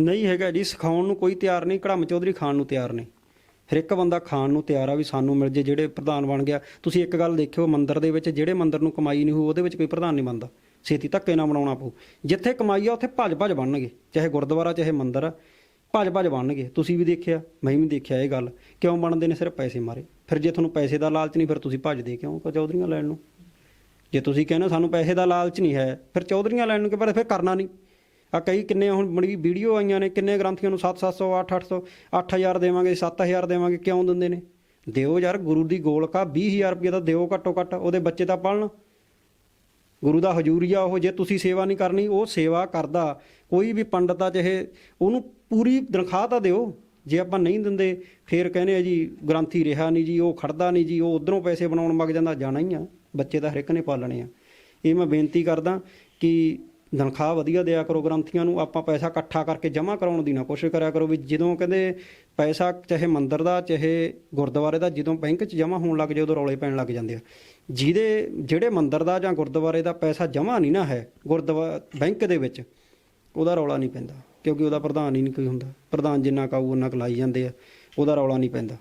ਨਹੀਂ ਹੈਗਾ ਜੀ, ਸਿਖਾਉਣ ਨੂੰ ਕੋਈ ਤਿਆਰ ਨਹੀਂ, ਕੜਮ ਚੌਧਰੀ ਖਾਣ ਨੂੰ ਤਿਆਰ ਨਹੀਂ। ਹਰ ਇੱਕ ਬੰਦਾ ਖਾਣ ਨੂੰ ਤਿਆਰ ਆ ਵੀ ਸਾਨੂੰ ਮਿਲ ਜੇ, ਜਿਹੜੇ ਪ੍ਰਧਾਨ ਬਣ ਗਿਆ। ਤੁਸੀਂ ਇੱਕ ਗੱਲ ਦੇਖਿਓ, ਮੰਦਿਰ ਦੇ ਵਿੱਚ ਜਿਹੜੇ ਮੰਦਿਰ ਨੂੰ ਕਮਾਈ ਨਹੀਂ ਹੋਊ, ਉਹਦੇ ਵਿੱਚ ਕੋਈ ਪ੍ਰਧਾਨ ਨਹੀਂ ਬਣਦਾ। ਛੇਤੀ ਧੱਕੇ ਨਾਲ ਬਣਾਉਣਾ ਪਊ। ਜਿੱਥੇ ਕਮਾਈ ਆ, ਉੱਥੇ ਭੱਜ ਭੱਜ ਬਣਨਗੇ। ਚਾਹੇ ਗੁਰਦੁਆਰਾ, ਚਾਹੇ ਮੰਦਿਰ ਆ ਭੱਜ ਭੱਜ ਬਣਨਗੇ। ਤੁਸੀਂ ਵੀ ਦੇਖਿਆ, ਮੈਂ ਵੀ ਦੇਖਿਆ ਇਹ ਗੱਲ। ਕਿਉਂ ਬਣਦੇ ਨੇ? ਸਿਰਫ ਪੈਸੇ ਮਾਰੇ। ਫਿਰ ਜੇ ਤੁਹਾਨੂੰ ਪੈਸੇ ਦਾ ਲਾਲਚ ਨਹੀਂ, ਫਿਰ ਤੁਸੀਂ ਭੱਜਦੇ ਕਿਉਂ ਕੋ, ਚੌਧਰੀਆਂ ਲੈਣ ਨੂੰ? ਜੇ ਤੁਸੀਂ ਕਹਿੰਦੇ ਹੋ ਸਾਨੂੰ ਪੈਸੇ ਦਾ ਲਾਲਚ ਨਹੀਂ ਹੈ, ਫਿਰ ਚੌਧਰੀਆਂ ਲੈਣ ਨੂੰ ਕਿ ਪਰ ਫਿਰ ਕਰਨਾ ਨਹੀਂ। ਆ ਕਈ ਕਿੰਨੇ ਹੁਣ ਬੜੀ ਵੀਡੀਓ ਆਈਆਂ ਨੇ, ਕਿੰਨੇ ਗ੍ਰੰਥੀਆਂ ਨੂੰ 7-700 8-800 8000 ਦੇਵਾਂਗੇ 7000 ਦੇਵਾਂਗੇ, ਕਿਉਂ ਦਿੰਦੇ ਨੇ? ਦਿਓ ਯਾਰ, ਗੁਰੂ ਦੀ ਗੋਲਕਾ 20000 ਰੁਪਏ ਦਾ ਦਿਓ ਘੱਟੋ ਘੱਟ, ਉਹਦੇ ਬੱਚੇ ਤਾਂ ਪਾਲਣ ਗੁਰੂ ਦਾ ਹਜੂਰੀਆ ਉਹ, ਜੇ ਤੁਸੀਂ ਸੇਵਾ ਨਹੀਂ ਕਰਨੀ, ਉਹ ਸੇਵਾ ਕਰਦਾ। ਕੋਈ ਵੀ ਪੰਡਤ ਆ ਚਾਹੇ, ਉਹਨੂੰ ਪੂਰੀ ਤਨਖਾਹ ਤਾਂ ਦਿਓ। ਜੇ ਆਪਾਂ ਨਹੀਂ ਦਿੰਦੇ, ਫੇਰ ਕਹਿੰਦੇ ਆ ਜੀ, ਗ੍ਰੰਥੀ ਰਿਹਾ ਨਹੀਂ ਜੀ, ਉਹ ਖੜਦਾ ਨਹੀਂ ਜੀ, ਉਹ ਉਧਰੋਂ ਪੈਸੇ ਬਣਾਉਣ ਮੱਗ ਜਾਂਦਾ, ਜਾਣਾ ਹੀ ਆ। ਬੱਚੇ ਤਾਂ ਹਰ ਇੱਕ ਨੇ ਪਾਲਣੇ ਆ। ਇਹ ਮੈਂ ਬੇਨਤੀ ਕਰਦਾ ਕਿ ਤਨਖਾਹ ਵਧੀਆ ਦਿਆ ਕਰੋ ਗ੍ਰੰਥੀਆਂ ਨੂੰ, ਆਪਾਂ ਪੈਸਾ ਇਕੱਠਾ ਕਰਕੇ ਜਮ੍ਹਾਂ ਕਰਾਉਣ ਦੀ ਨਾ ਕੋਸ਼ਿਸ਼ ਕਰਿਆ ਕਰੋ ਵੀ ਜਦੋਂ ਕਹਿੰਦੇ ਪੈਸਾ ਚਾਹੇ ਮੰਦਰ ਦਾ, ਚਾਹੇ ਗੁਰਦੁਆਰੇ ਦਾ, ਜਦੋਂ ਬੈਂਕ 'ਚ ਜਮ੍ਹਾਂ ਹੋਣ ਲੱਗ ਜਾਏ, ਉਦੋਂ ਰੌਲੇ ਪੈਣ ਲੱਗ ਜਾਂਦੇ ਆ। ਜਿਹਦੇ, ਜਿਹੜੇ ਮੰਦਰ ਦਾ ਜਾਂ ਗੁਰਦੁਆਰੇ ਦਾ ਪੈਸਾ ਜਮ੍ਹਾਂ ਨਹੀਂ ਨਾ ਹੈ ਗੁਰਦੁਆਰਾ ਬੈਂਕ ਦੇ ਵਿੱਚ, ਉਹਦਾ ਰੌਲਾ ਨਹੀਂ ਪੈਂਦਾ, ਕਿਉਂਕਿ ਉਹਦਾ ਪ੍ਰਧਾਨ ਹੀ ਨਹੀਂ ਕੋਈ ਹੁੰਦਾ। ਪ੍ਰਧਾਨ ਜਿੰਨਾ ਕਾਊ ਉਹਨਾਂ ਕਲਾਈ ਜਾਂਦੇ ਆ, ਉਹਦਾ ਰੌਲਾ ਨਹੀਂ ਪੈਂਦਾ।